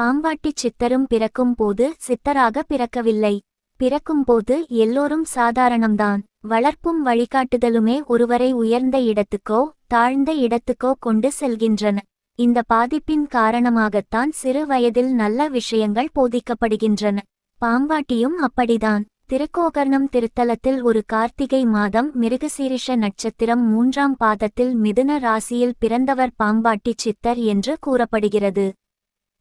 பாம்பாட்டிச் சித்தரும் பிறக்கும் போது சித்தராக பிறக்கவில்லை. பிறக்கும்போது எல்லோரும் சாதாரணம்தான். வளர்ப்பும் வழிகாட்டுதலுமே ஒருவரை உயர்ந்த இடத்துக்கோ தாழ்ந்த இடத்துக்கோ கொண்டு செல்கின்றன. இந்த பாதிப்பின் காரணமாகத்தான் சிறு வயதில் நல்ல விஷயங்கள் போதிக்கப்படுகின்றன. பாம்பாட்டியும் அப்படிதான். திருக்கோகர்ணம் திருத்தலத்தில் ஒரு கார்த்திகை மாதம் மிருகசீரிஷ நட்சத்திரம் மூன்றாம் பாதத்தில் மிதுன ராசியில் பிறந்தவர் பாம்பாட்டி சித்தர் என்று கூறப்படுகிறது.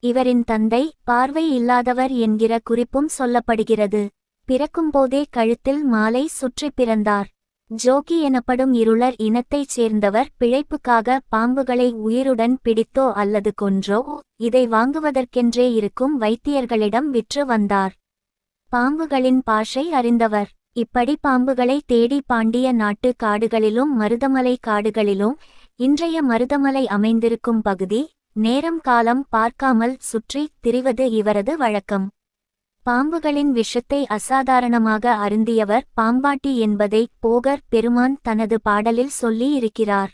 இவரின் தந்தை பார்வை இல்லாதவர் என்கிற குறிப்பும் சொல்லப்படுகிறது. பிறக்கும்போதே கழுத்தில் மாலை சுற்றி பிறந்தார். ஜோகி எனப்படும் இருளர் இனத்தைச் சேர்ந்தவர் பிழைப்புக்காக பாம்புகளை உயிருடன் பிடித்தோ அல்லது கொன்றோ இதை வாங்குவதற்கென்றே இருக்கும் வைத்தியர்களிடம் விற்று வந்தார். பாம்புகளின் பாஷை அறிந்தவர். இப்படி பாம்புகளை தேடி பாண்டிய நாட்டு காடுகளிலும் மருதமலை காடுகளிலும் இன்றைய மருதமலை அமைந்திருக்கும் பகுதி நேரம் காலம் பார்க்காமல் சுற்றி திரிவது இவரது வழக்கம். பாம்புகளின் விஷத்தை அசாதாரணமாக அருந்தியவர் பாம்பாட்டி என்பதை போகர் பெருமான் தனது பாடலில் சொல்லி இருக்கிறார்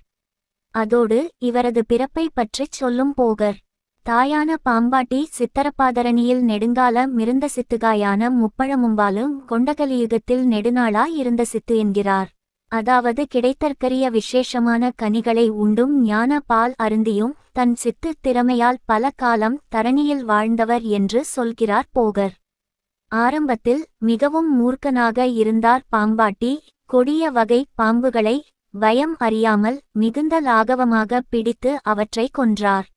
அதோடு இவரது பிறப்பை பற்றிச் சொல்லும் போகர் தாயான பாம்பாட்டி சித்தரப்பாதரணியில் நெடுங்கால மிருந்த சித்துகாயான முப்பழமும்பாலும் கொண்டகலியுகத்தில் நெடுநாளா இருந்த சித்து என்கிறார். அதாவது கிடைத்தற்கரிய விசேஷமான கனிகளை உண்டும் ஞான பால் அருந்தியும் தன் சித்து திறமையால் பல காலம் தரணியில் வாழ்ந்தவர் என்று சொல்கிறார் போகர். ஆரம்பத்தில் மிகவும் மூர்க்கனாக இருந்தார் பாம்பாட்டி கொடிய வகை பாம்புகளை பயம் அறியாமல் மிகுந்த லாகவமாக பிடித்து அவற்றை கொன்றார்.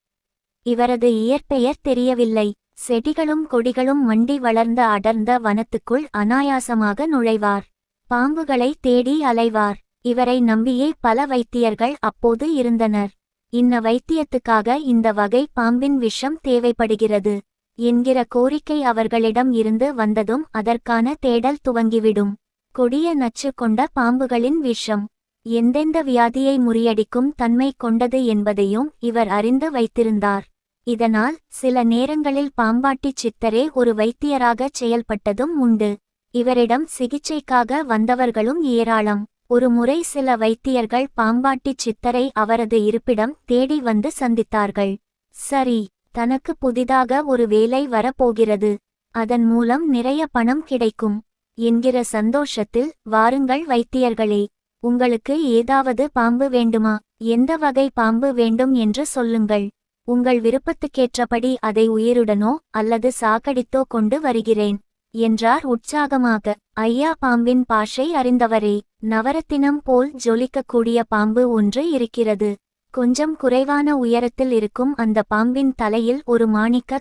இவரது இயற்பெயர் தெரியவில்லை. செடிகளும் கொடிகளும் மண்டி வளர்ந்த அடர்ந்த வனத்துக்குள் அனாயாசமாக நுழைவார். பாம்புகளை தேடி அலைவார். இவரை நம்பியே பல வைத்தியர்கள் அப்போது இருந்தனர். இன்ன வைத்தியத்துக்காக இந்த வகை பாம்பின் விஷம் தேவைப்படுகிறது. என்கிற கோரிக்கை அவர்களிடம் இருந்து வந்ததும் அதற்கான தேடல் துவங்கிவிடும். கொடிய நச்சு கொண்ட பாம்புகளின் விஷம். எந்தெந்த வியாதியை முறியடிக்கும் தன்மை கொண்டது என்பதையும் இவர் அறிந்து வைத்திருந்தார். இதனால் சில நேரங்களில் பாம்பாட்டிச் சித்தரே ஒரு வைத்தியராகச் செயல்பட்டதும் உண்டு. இவரிடம் சிகிச்சைக்காக வந்தவர்களும் ஏராளம். ஒருமுறை சில வைத்தியர்கள் பாம்பாட்டிச் சித்தரை அவரது இருப்பிடம் தேடி வந்து சந்தித்தார்கள். சரி தனக்கு புதிதாக ஒரு வேலை வரப்போகிறது. அதன் மூலம் நிறைய பணம் கிடைக்கும். என்கிற சந்தோஷத்தில் வாருங்கள் வைத்தியர்களே. உங்களுக்கு ஏதாவது பாம்பு வேண்டுமா? எந்த வகை பாம்பு வேண்டும் என்று சொல்லுங்கள். உங்கள் விருப்பத்துக்கேற்றபடி அதை உயிருடனோ அல்லது சாக்கடித்தோ கொண்டு வருகிறேன். என்றார் உற்சாகமாக. ஐயா பாம்பின் பாஷை அறிந்தவரே நவரத்தினம் போல் ஜொலிக்கக்கூடிய பாம்பு ஒன்று இருக்கிறது. கொஞ்சம் குறைவான உயரத்தில் இருக்கும் அந்த பாம்பின் தலையில் ஒரு மாணிக்க